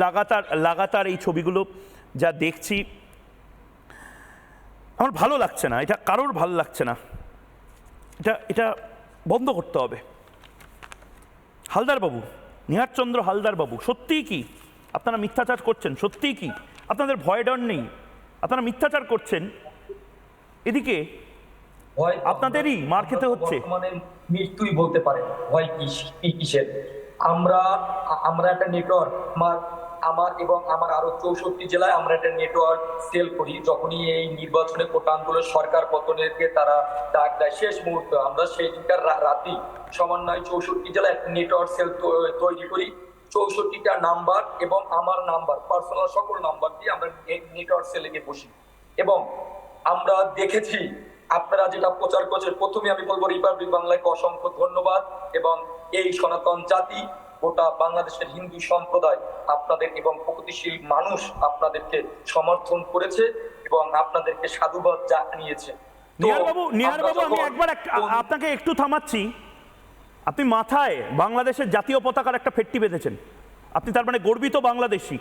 লাগাতার লাগাতার এই ছবিগুলো যা দেখছি আমার ভালো লাগছে না এটা কারোর ভালো লাগছে না। এটা এটা বন্ধ করতে হবে। হালদার বাবু নিহারচন্দ্র হালদার বাবু সত্যিই কি? আপনারা মিথ্যাচার করছেন সত্যিই কি? আপনাদের ভয় ডর নেই? আপনারা মিথ্যাচার করছেন? এদিকে ভয় আপনাদেরই মার খেতে হচ্ছে। মৃত্যুই বলতে পারেন ভয় কি কিসের? আমরা আমরা একটা নেটওয়ার্ক আমার এবং আমার আরও চৌষট্টি জেলায় আমরা একটা নেটওয়ার্ক সেল করি। যখনই এই নির্বাচনে কোটা সরকার পতনেরকে তারা ডাক দেয়, শেষ মুহূর্তে আমরা সেই রা- রাতেই সমন্বয় চৌষট্টি জেলায় একটা নেটওয়ার্ক সেল তৈরি করি। চৌষট্টিটা নাম্বার এবং আমার নাম্বার পার্সোনাল সকল নাম্বার দিয়ে আমরা নেটওয়ার্ক সেলে গিয়ে বসি। এবং আমরা দেখেছি, আপনারা যেটা প্রচার করছেন, প্রথমে আমি বলব রিপাবলিক বাংলাকে অসংখ্য ধন্যবাদ এবং এই সনাতন জাতি গোটা বাংলাদেশের হিন্দু সম্প্রদায় আপনাদের এবং প্রগতিশীল মানুষ আপনাদেরকে সমর্থন করেছে এবং আপনাদেরকে সাধুবাদ জানিয়েছে। তো নিহার বাবু নিহার আমরা বাবু আমি একবার এক- আপনাকে একটু থামাচ্ছি। আপনি মাথায় বাংলাদেশের জাতীয় পতাকার একটা ফেট্টি বেঁধেছেন। আপনি তার মানে গর্বিত বাংলাদেশি।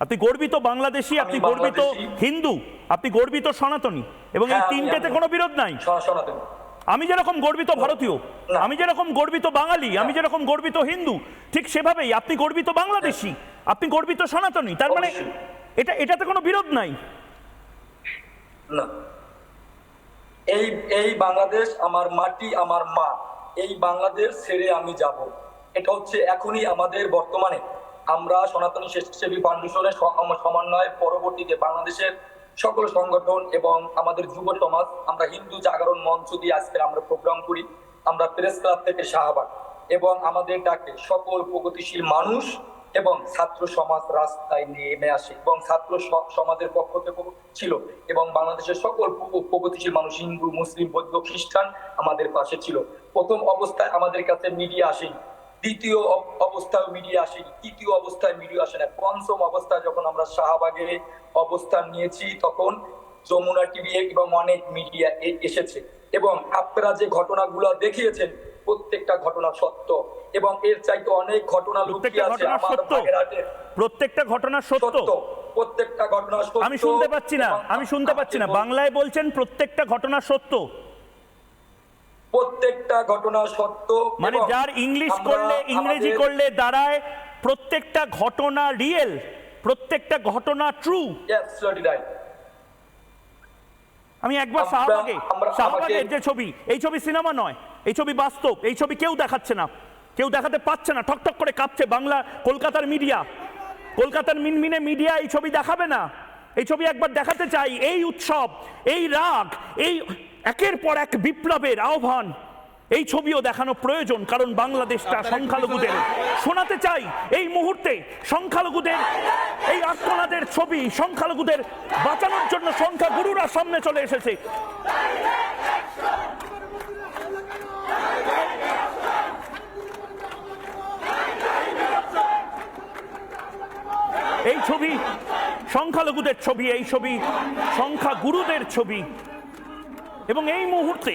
আপনি গর্বিত বাংলাদেশি আপনি গর্বিত হিন্দু আপনি গর্বিত সনাতনী। এবং এই হ্যাঁ, তিনটেতে কোনো বিরোধ নাই। সনা- সনাতন। আমি যেরকম গর্বিত ভারতীয়। আমি যেরকম গর্বিত বাঙালি আমি যেরকম গর্বিত হিন্দু ঠিক সেভাবেই আপনি গর্বিত বাংলাদেশি আপনি গর্বিত সনাতনী তার মানে এটা এটাতে কোনো বিরোধ নাই। না। এই এই বাংলাদেশ আমার মাটি আমার মা এই বাংলাদেশ ছেড়ে আমি যাব। এটা হচ্ছে এখনই আমাদের বর্তমানে। আমরা সনাতনী স্বেচ্ছাসেবী ফাউন্ডেশনের সমন্বয় পরবর্তীতে বাংলাদেশের সকল সংগঠন এবং আমাদের যুব সমাজ, আমরা হিন্দু জাগরণ মঞ্চ দিয়ে আজকে আমরা প্রোগ্রাম করি। আমরা প্রেস ক্লাব থেকে শাহবাগ এবং আমাদের ডাকে সকল প্রগতিশীল মানুষ এবং ছাত্র সমাজ রাস্তায় নেমে আসে এবং ছাত্র সমাজের পক্ষ থেকে ছিল এবং বাংলাদেশের সকল প্র- প্রগতিশীল মানুষ, হিন্দু, মুসলিম, বৌদ্ধ, খ্রিস্টান আমাদের পাশে ছিল। প্রথম অবস্থায় আমাদের কাছে মিডিয়া আসেনি। দ্বিতীয় অবস্থায় মিডিয়া আসেনি। তৃতীয় অবস্থায় মিডিয়া আসে না পঞ্চম অবস্থায় যখন আমরা শাহবাগে অবস্থান নিয়েছি তখন যমুনা টিভি এবং অনেক মিডিয়া এসেছে। এবং আপনারা যে ঘটনাগুলো দেখিয়েছেন প্রত্যেকটা ঘটনা সত্য। এবং এর চাইতে অনেক ঘটনা লুকিয়ে আছে বাগেরহাটের প্রত্যেকটা ঘটনা সত্য। সত্য। প্রত্যেকটা ঘটনা সত্য। আমি শুনতে পাচ্ছি না। আমি শুনতে পাচ্ছি না। বাংলায় বলছেন প্রত্যেকটা ঘটনা সত্য। প্রত্যেকটা ঘটনা সত্য মানে যার ইংলিশ করলে ইংরেজি করলে দাঁড়ায় প্রত্যেকটা ঘটনা রিয়েল প্রত্যেকটা ঘটনা ট্রু আমি একবার শাহবাগে শাহবাগের যে ছবি এই ছবি সিনেমা নয় এই ছবি বাস্তব এই ছবি কেউ দেখাচ্ছে না। কেউ দেখাতে পাচ্ছে না ঠকঠক করে কাঁপছে বাংলা কলকাতার মিডিয়া কলকাতার মিনমিনে মিডিয়া এই ছবি দেখাবে না। এই ছবি একবার দেখাতে চাই এই উৎসব এই রাগ এই একের পর এক বিপ্লবের আহ্বান। এই ছবিও দেখানো প্রয়োজন কারণ বাংলাদেশটা সংখ্যালঘুদের। শোনাতে চাই এই মুহূর্তে সংখ্যালঘুদের এই আত্মনাদের ছবি সংখ্যালঘুদের বাঁচানোর জন্য সংখ্যা গুরুরা সামনে চলে এসেছে। এই ছবি সংখ্যালঘুদের ছবি এই ছবি সংখ্যা গুরুদের ছবি। এবং এই মুহূর্তে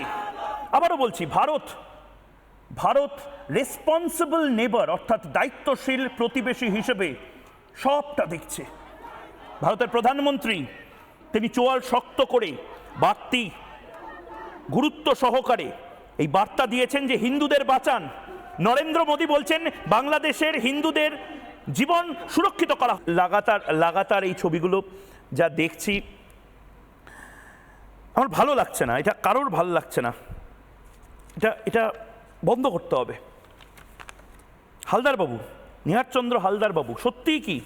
আবারও বলছি, ভারত ভারত রেসপন্সিবল নেবার অর্থাৎ দায়িত্বশীল প্রতিবেশী হিসেবে সবটা দেখছে। ভারতের প্রধানমন্ত্রী, তিনি চোয়াল শক্ত করে বাড়তি গুরুত্ব সহকারে এই বার্তা দিয়েছেন যে হিন্দুদের বাঁচান। নরেন্দ্র মোদী বলছেন, বাংলাদেশের হিন্দুদের জীবন সুরক্ষিত করা। লাগাতার লাগাতার এই ছবিগুলো যা দেখছি আমার ভালো লাগছে না এটা কারোর ভালো লাগছে না। এটা এটা বন্ধ করতে হবে। হালদার বাবু নিহারচন্দ্র হালদার বাবু সত্যিই কি?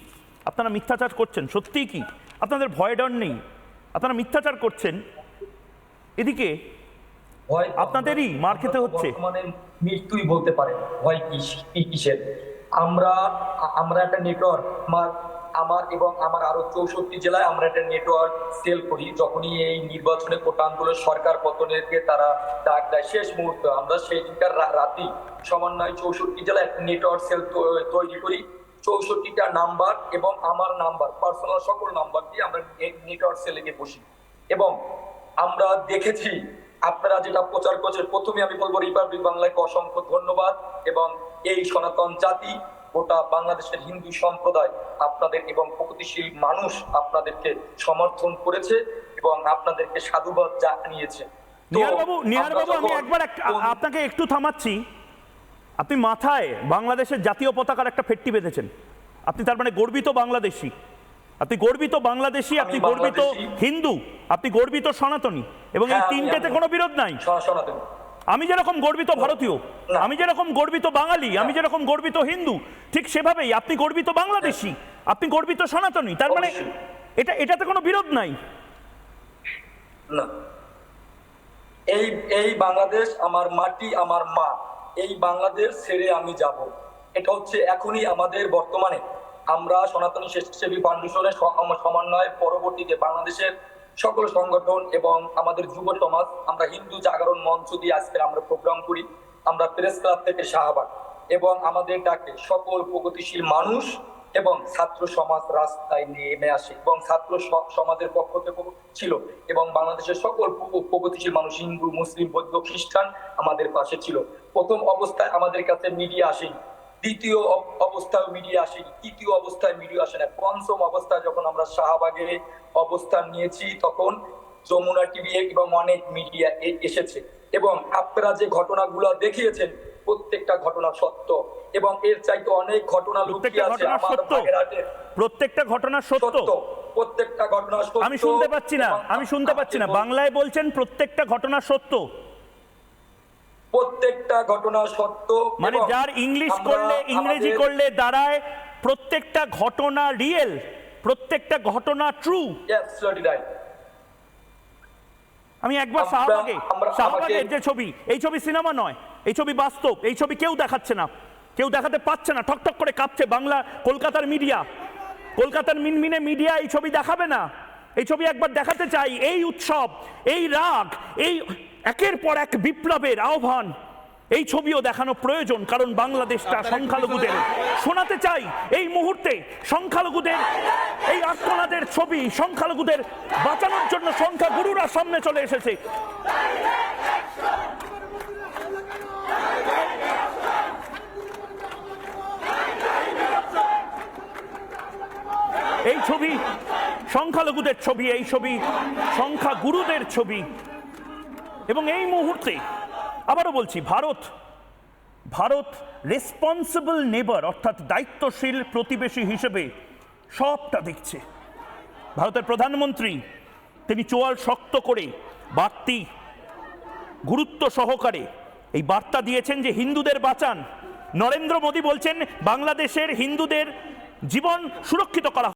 আপনারা মিথ্যাচার করছেন সত্যিই কি? আপনাদের ভয় ডর নেই? আপনারা মিথ্যাচার করছেন? এদিকে আপনাদেরই মার খেতে হচ্ছে। মৃত্যুই বলতে পারেন ভয় কি কিসের? আমরা আমরা একটা নেটওয়ার্ক আমার এবং আমার আরও চৌষট্টি জেলায় আমরা একটা নেটওয়ার্ক সেল করি। যখনই এই নির্বাচনে কোটা সরকার পতনেরকে তারা ডাক দেয়, শেষ মুহূর্তে আমরা সেই রা- রাতেই সমন্বয় চৌষট্টি জেলায় একটা নেটওয়ার্ক সেল তৈরি করি। চৌষট্টিটা নাম্বার এবং আমার নাম্বার পার্সোনাল সকল নাম্বার দিয়ে আমরা নেটওয়ার্ক সেলে গিয়ে বসি। এবং আমরা দেখেছি, আপনারা যেটা প্রচার করছেন, প্রথমে আমি বলব রিপাবলিক বাংলাকে অসংখ্য ধন্যবাদ এবং এই সনাতন জাতি গোটা বাংলাদেশের হিন্দু সম্প্রদায় আপনাদের এবং প্রগতিশীল মানুষ আপনাদেরকে সমর্থন করেছে এবং আপনাদেরকে সাধুবাদ জানিয়েছে। তো নিহার বাবু নিহার বাবু আমি একবার এক- আপনাকে একটু থামাচ্ছি। আপনি মাথায় বাংলাদেশের জাতীয় পতাকার একটা ফেট্টি বেঁধেছেন। আপনি তার মানে গর্বিত বাংলাদেশী। আপনি গর্বিত বাংলাদেশী আপনি গর্বিত হিন্দু আপনি গর্বিত সনাতনী। এবং এই হ্যাঁ, তিনটেতে কোনো বিরোধ নাই। শোনাতেন আমি যেরকম গর্বিত ভারতীয়। আমি যেরকম গর্বিত বাঙালি আমি যেরকম গর্বিত হিন্দু ঠিক সেভাবেই আপনি গর্বিত বাংলাদেশী আপনি গর্বিত সনাতনী তার মানে এটা এটাতে কোনো বিরোধ নাই। না। এই এই বাংলাদেশ আমার মাটি আমার মা এই বাংলাদেশ ছেড়ে আমি যাব। এটা হচ্ছে এখনই আমাদের বর্তমানে। আমরা সনাতনী স্বেচ্ছাসেবী ফাউন্ডেশনের স- আমার সমন্বয়ের পরবর্তীতে বাংলাদেশের সকল সংগঠন এবং আমাদের যুব সমাজ, আমরা হিন্দু জাগরণ মঞ্চ দিয়ে আজকে আমরা প্রোগ্রাম করি। আমরা প্রেস ক্লাব থেকে শাহবাগ এবং আমাদের ডাকে সকল প্রগতিশীল মানুষ এবং ছাত্র সমাজ রাস্তায় নেমে আসে এবং ছাত্র সমাজের পক্ষ থেকে ছিল এবং বাংলাদেশের সকল প্র- প্রগতিশীল মানুষ, হিন্দু, মুসলিম, বৌদ্ধ, খ্রিস্টান আমাদের পাশে ছিল। প্রথম অবস্থায় আমাদের কাছে মিডিয়া আসেনি। দ্বিতীয় অব- অবস্থায় মিডিয়া আসেনি। তৃতীয় অবস্থায় মিডিয়া আসে না পঞ্চম অবস্থায় যখন আমরা শাহবাগে অবস্থান নিয়েছি তখন যমুনা টিভি এবং অনেক মিডিয়া এসেছে। এবং আপনারা যে ঘটনাগুলো দেখিয়েছেন প্রত্যেকটা ঘটনা সত্য। এবং এর চাইতে অনেক ঘটনা লুকিয়ে আছে বাগেরহাটের প্রত্যেকটা ঘটনা সত্য। সত্য। প্রত্যেকটা ঘটনা সত্য। আমি শুনতে পাচ্ছি না। আমি শুনতে পাচ্ছি না। বাংলায় বলছেন প্রত্যেকটা ঘটনা সত্য। প্রত্যেকটা ঘটনা সত্য মানে যার ইংলিশ করলে ইংরেজি করলে দাঁড়ায় প্রত্যেকটা ঘটনা রিয়েল প্রত্যেকটা ঘটনা ট্রু আমি একবার শাহবাগে শাহবাগের যে ছবি এই ছবি সিনেমা নয় এই ছবি বাস্তব এই ছবি কেউ দেখাচ্ছে না। কেউ দেখাতে পাচ্ছে না ঠকঠক করে কাঁপছে বাংলা কলকাতার মিডিয়া কলকাতার মিনমিনে মিডিয়া এই ছবি দেখাবে না। এই ছবি একবার দেখাতে চাই এই উৎসব এই রাগ এই একের পর এক বিপ্লবের আহ্বান। এই ছবিও দেখানো প্রয়োজন কারণ বাংলাদেশটা সংখ্যালঘুদের। শোনাতে চাই এই মুহূর্তে সংখ্যালঘুদের এই আত্মনাদের ছবি সংখ্যালঘুদের বাঁচানোর জন্য সংখ্যা গুরুরা সামনে চলে এসেছে। এই ছবি সংখ্যালঘুদের ছবি এই ছবি সংখ্যা গুরুদের ছবি। এবং এই মুহূর্তে আবারও বলছি, ভারত ভারত রেসপন্সিবল নেবার অর্থাৎ দায়িত্বশীল প্রতিবেশী হিসেবে সবটা দেখছে। ভারতের প্রধানমন্ত্রী, তিনি চোয়াল শক্ত করে বাড়তি গুরুত্ব সহকারে এই বার্তা দিয়েছেন যে হিন্দুদের বাঁচান। নরেন্দ্র মোদী বলছেন, বাংলাদেশের হিন্দুদের জীবন সুরক্ষিত করা